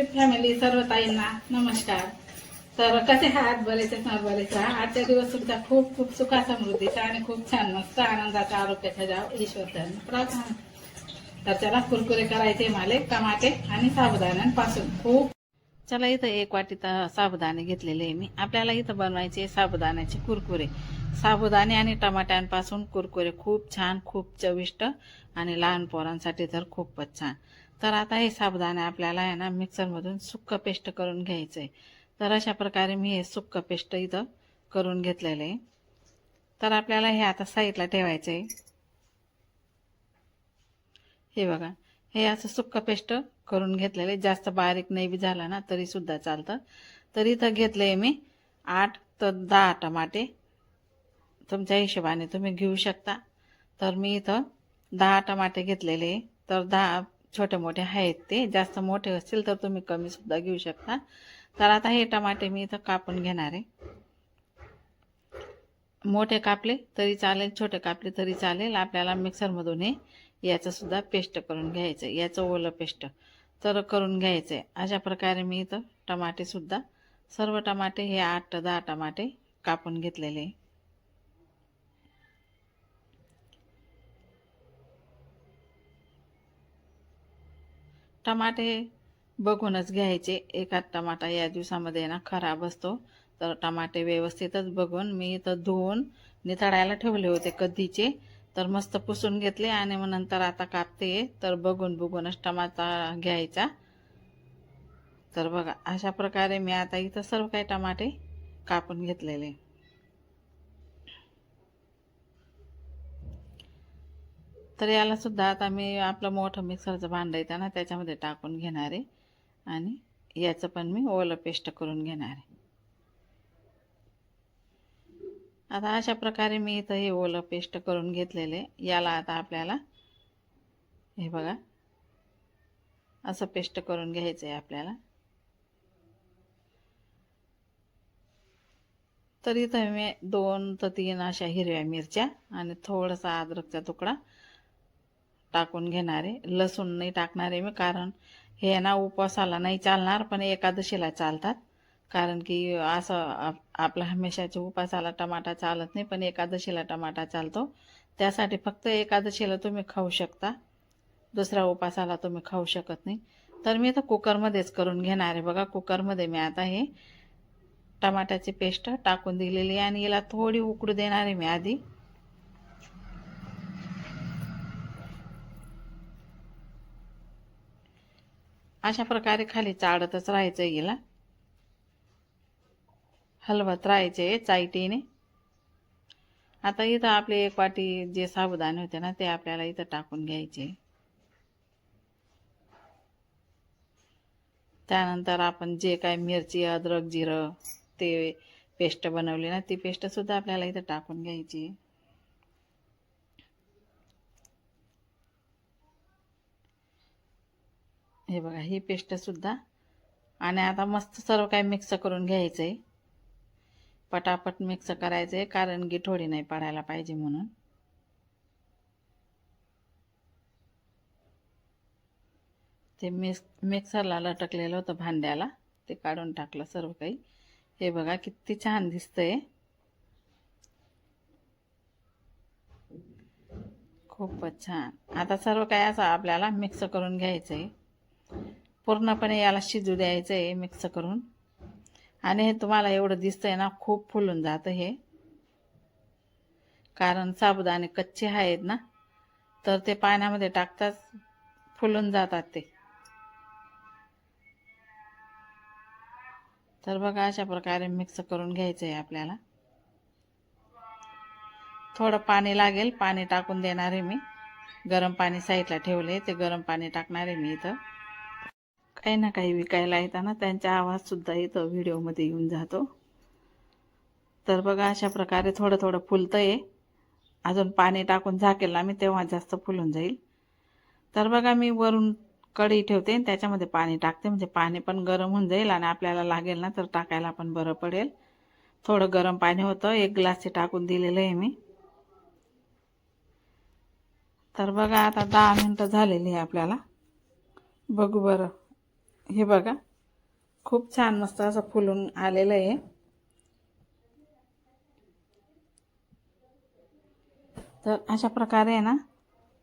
YouTube family सर्व ताईंना नमस्कार. तर कसे आहात? बरेच आहेत बरेच राहा आजच्या दिवस तुमचा खूप खूप सुखा समृद्धीचा आणि खूप छान मस्त आनंदाचा आरोग्याचा जाव ईश्वर प्रार्थना. तर चला कुरकुरे करायचे माले टमाटे आणि साबुदाण्यांपासून. खूप. चला इथं एक वाटी तर साबुदाणे घेतलेले आहे मी. आपल्याला इथं बनवायचे साबुदाण्याचे कुरकुरे. साबुदाणे आणि टमाट्यांपासून कुरकुरे खूप छान खूप चविष्ट आणि लहान पोरांसाठी तर खूपच छान. तर आता हे साबुदाणे आपल्याला आहे ना मिक्सरमधून सुक्क पेस्ट करून घ्यायचं आहे तर अशा प्रकारे मी हे सुक्क पेस्ट इथं करून घेतलेलं आहे. तर आपल्याला हे आता साईडला ठेवायचं आहे हे बघा हे असं सुक्क पेस्ट करून घेतलेलं आहे. जास्त बारीक नाही बी झाला ना तरीसुद्धा चालतं. तर इथं घेतलं आहे मी आठ तर दहा टमाटे. तुमच्या हिशोबाने तुम्ही घेऊ शकता. तर मी इथं दहा टमाटे घेतलेले तर दहा छोटे मोठे आहेत ते. जास्त मोठे असतील तर तुम्ही कमी सुद्धा घेऊ शकता. तर आता हे टमाटे मी इथं कापून घेणार आहे. मोठे कापले तरी चालेल छोटे कापले तरी चालेल. आपल्याला मिक्सरमधून हे याचं सुद्धा पेस्ट करून घ्यायचं आहे. याचं ओलं पेस्ट तर करून घ्यायचं आहे. अशा प्रकारे मी इथं टमाटेसुद्धा सर्व टमाटे हे आठ दहा टमाटे कापून घेतलेले आहे. टमाटे बघूनच घ्यायचे. एखाद टमाटा या दिवसामध्ये ना खराब असतो तर टमाटे व्यवस्थितच बघून मी इथं धुवून निथळायला ठेवले होते कधीचे तर मस्त पुसून घेतले आणि मग नंतर आता कापते. तर बघून बघूनच टमाटा घ्यायचा. तर बघा अशा प्रकारे मी आता इथं सर्व काही टमाटे कापून घेतलेले. तर याला सुद्धा आता मी आपलं मोठं मिक्सरचं भांडं येतं ना त्याच्यामध्ये टाकून घेणार आहे. आणि याचं पण मी ओलं पेस्ट करून घेणार आहे. आता अशा प्रकारे मी इथं हे ओलं पेस्ट करून घेतलेले याला आता आपल्याला हे बघा असं पेस्ट करून घ्यायचं आहे आपल्याला. तर इथं मी दोन तर तीन अशा हिरव्या मिरच्या आणि थोडासा अद्रकचा तुकडा टाकून घेणार आहे. लसूण नाही टाकणार आहे मी कारण हे ना उपवासाला नाही चालणार पण एकादशीला चालतात. कारण की असं आप आपला हमेशाच्या उपासाला टमाटा चालत नाही पण एकादशीला टमाटा चालतो. त्यासाठी फक्त एकादशीला तुम्ही खाऊ शकता. दुसऱ्या उपासाला तुम्ही खाऊ शकत नाही. तर मी आता कुकरमध्येच करून घेणार आहे. बघा कुकरमध्ये मी आता हे टमाट्याची पेस्ट टाकून दिलेली आहे आणि याला थोडी उकडू देणार आहे मी आधी. अशा प्रकारे खाली चाळतच राहायचं हिला. हलवत राहायचे चायटीने. आता इथं आपले एक वाटी जे साबुदाणे होते ना ते आपल्याला इथं टाकून घ्यायचे. त्यानंतर आपण जे काय मिरची अद्रक जिरं ते पेस्ट बनवली ना ती पेस्टसुद्धा आपल्याला इथं टाकून घ्यायची. हे बघा ही पेस्टसुद्धा आणि आता मस्त सर्व काही मिक्स करून घ्यायचं आहे पटापट मिक्स करायचं आहे कारण की थोडी नाही पडायला पाहिजे म्हणून. ते मिक्स मिक्सरला लटकलेलं होतं भांड्याला ते काढून टाकलं सर्व काही. हे बघा किती छान दिसतंय. खूपच छान. आता सर्व काही असं आपल्याला मिक्स करून घ्यायचं आहे पूर्णपणे याला शिजू द्यायचं आहे मिक्स करून. आणि हे तुम्हाला एवढं दिसतंय ना खूप फुलून जातं हे. कारण साबुदाणे कच्चे आहेत ना तर ते पाण्यामध्ये टाकताच फुलून जातात ते. तर बघा अशा प्रकारे मिक्स करून घ्यायचं आहे आपल्याला. थोडं पाणी लागेल पाणी टाकून देणार आहे मी. गरम पाणी साईडला ठेवले ते गरम पाणी टाकणार आहे मी इथं. काही ना काही विकायला येताना त्यांचा आवाजसुद्धा येतो व्हिडिओमध्ये येऊन जातो. तर बघा अशा प्रकारे थोडं थोडं फुलतं आहे अजून पाणी टाकून झाकेल ना मी तेव्हा जास्त फुलून जाईल. तर बघा मी वरून कढी ठेवते आणि त्याच्यामध्ये पाणी टाकते. म्हणजे पाणी पण गरम होऊन जाईल आणि आपल्याला लागेल ना तर टाकायला पण बरं पडेल. थोडं गरम पाणी होतं. एक ग्लास टाकून दिलेलं आहे मी. तर बघा आता दहा मिनटं झालेली आहे आपल्याला. बघू बरं. हे बघा. खूप छान मस्त असं फुलून आलेलं आहे. तर अशा प्रकारे आहे ना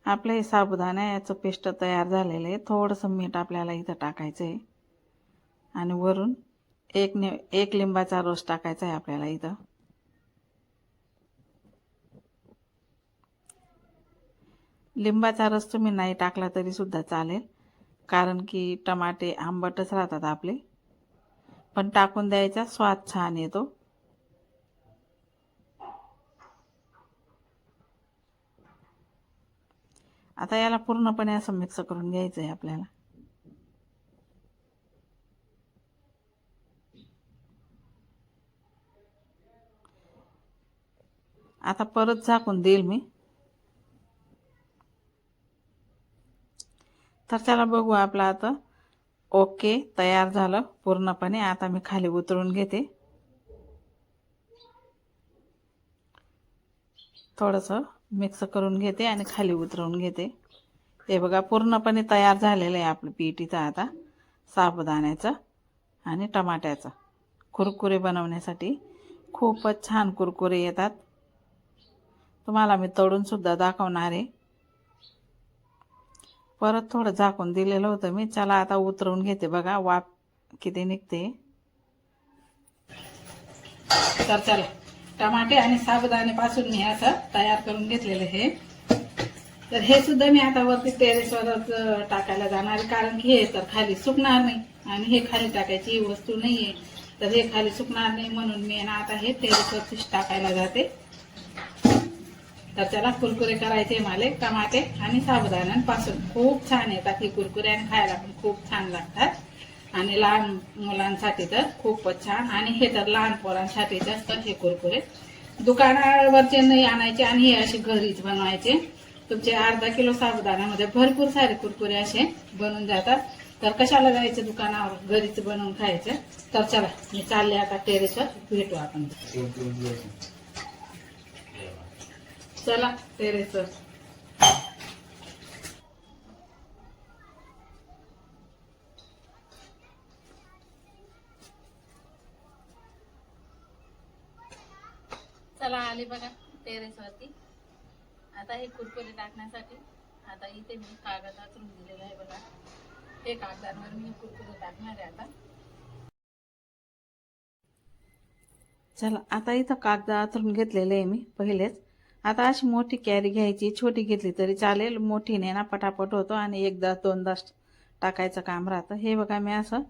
आपलं हे साबुदाणा याचं पेस्ट तयार झालेलं आहे. थोडंसं मीठ आपल्याला इथं टाकायचं आहे. आणि वरून एक नि एक लिंबाचा रस टाकायचा आहे आपल्याला इथं. लिंबाचा रस तुम्ही नाही टाकला तरी सुद्धा चालेल. कारण की टमाटे आंबटच राहतात आपले. पण टाकून द्यायचा स्वाद छान येतो. आता याला पूर्णपणे असं मिक्स करून घ्यायचं आहे आपल्याला. आता परत झाकून देईल मी. तर त्याला बघू आपलं आता. ओके तयार झालं पूर्णपणे. आता मी खाली उतरून घेते. थोडंसं मिक्स करून घेते आणि खाली उतरवून घेते. हे बघा पूर्णपणे तयार झालेलं आहे आपलं पीटीचं आता. साबुदाण्याचं आणि टमाट्याचं. कुरकुरे बनवण्यासाठी खूपच छान कुरकुरे येतात. तुम्हाला मी तळूनसुद्धा दाखवणार आहे. परत थोडं झाकून दिलेलं होतं मी. चला आता उतरवून घेते बघा वाफ किती निघते. तर चला टमाटे आणि साबुदाणे पासून मी असं तयार करून घेतलेलं हे तर हे सुद्धा मी आता वरती टेरेसवरच टाकायला जाणार कारण की हे तर खाली सुकणार नाही आणि हे खाली टाकायची ही वस्तू नाहीये. तर हे खाली सुकणार नाही म्हणून मी ना आता हे टेरेसवरतीच टाकायला जाते. तर त्याला कुरकुरे करायचे माले टमाटे आणि साबुदाण्यांपासून खूप छान येतात ही कुरकुरे आणि खायला पण खूप छान लागतात. आणि लहान मुलांसाठी तर खूपच छान. आणि हे तर लहान पोरांसाठीच असतात हे कुरकुरे. दुकानावरचे नाही आणायचे आणि हे असे घरीच बनवायचे. तुमचे अर्धा किलो साबुदाण्यामध्ये भरपूर सारे कुरकुरे असे बनून जातात. तर कशाला जायचं दुकानावर? घरीच बनवून खायचं. तर चला मी चालले आता टेरेसवर भेटू आपण. चला टेरेसवर चला आले बघा टेरेसवरती आता हे कुरकुरे टाकण्यासाठी आता इथे मी कागद आचरून दिलेला आहे बघा. हे कागदांवर मी कुरकुरे टाकणार आहे आता. चला आता इथं कागद आचरून घेतलेले आहे मी पहिलेच. आता अशी मोठी कॅरी घ्यायची छोटी घेतली तरी चालेल. मोठीने ना पटापट होतो आणि एकदा दोनदा टाकायचं काम राहतं. हे बघा मी असं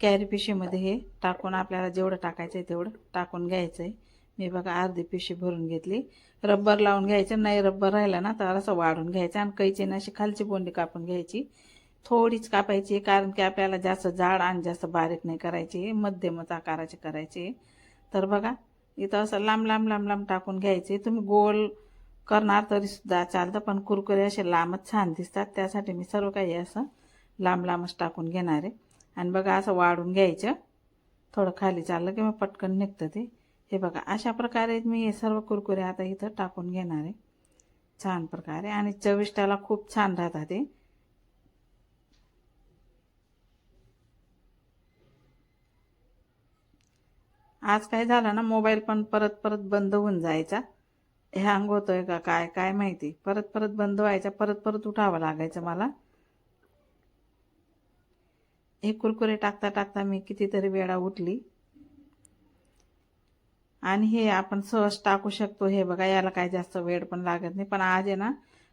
कॅरी पिशीमध्ये हे टाकून आपल्याला जेवढं टाकायचं आहे तेवढं टाकून घ्यायचं आहे मी बघा अर्धी पिशी भरून घेतली. रब्बर लावून घ्यायचं. नाही रब्बर राहिला ना तर असं वाढून घ्यायचं आणि कैची अशी खालची बोंडी कापून घ्यायची. थोडीच कापायची कारण की आपल्याला जास्त जाड आणि जास्त बारीक नाही करायची. मध्यमच आकाराची करायची. तर बघा इथं असं लांब लांब लांब लांब टाकून घ्यायचे. तुम्ही गोल करणार तरी सुद्धा चालतं पण कुरकुरे असे लांबच छान दिसतात. त्यासाठी मी सर्व काही असं लांब लांबच टाकून घेणार आहे. आणि बघा असं वाढून घ्यायचं. थोडं खाली चाललं की मग पटकन निघतं ते. हे बघा अशा प्रकारे मी हे सर्व कुरकुरे आता इथं टाकून घेणार आहे. छान प्रकारे. आणि चविष्टाला खूप छान राहतात ते आज काय झालं ना मोबाईल पण परत परत बंद होऊन जायचा. हँग होतोय का काय काय माहिती. परत परत बंद व्हायचा परत परत उठावं लागायचं मला. हे कुरकुरे टाकता टाकता मी कितीतरी वेळा उठली. आणि हे आपण सहज टाकू शकतो. हे बघा याला काय जास्त वेळ पण लागत नाही. पण आज आहे ना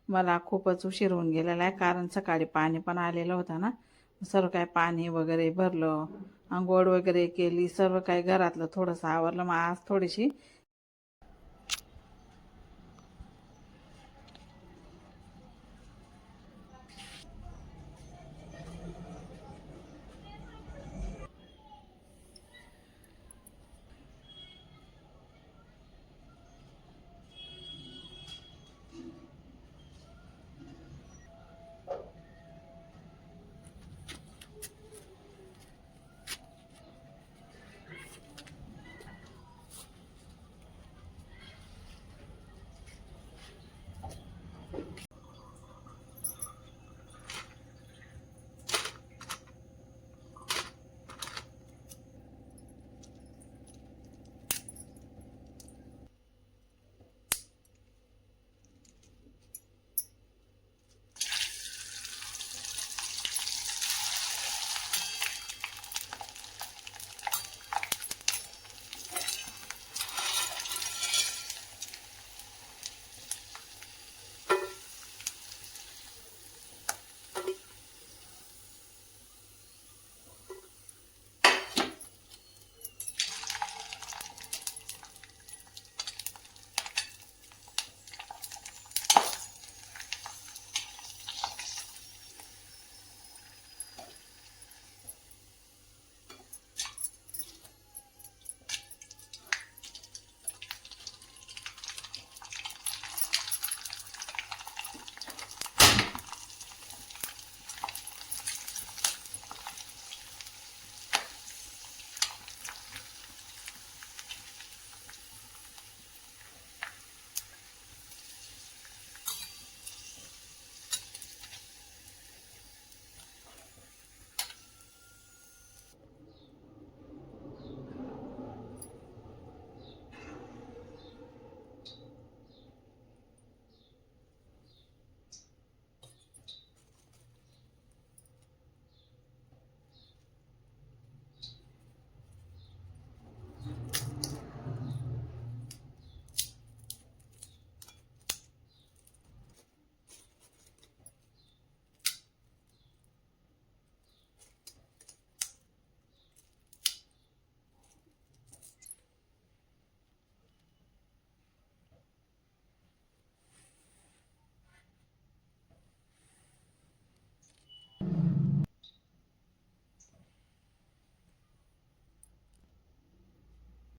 मला खूपच उशीर होऊन गेलेला आहे. कारण सकाळी पाणी पण आलेलं होतं ना. सर्व काय पाणी वगैरे भरलं. आंघोळ वगैरे केली सर्व काही घरातलं थोडंसं आवरलं. मग आज थोडीशी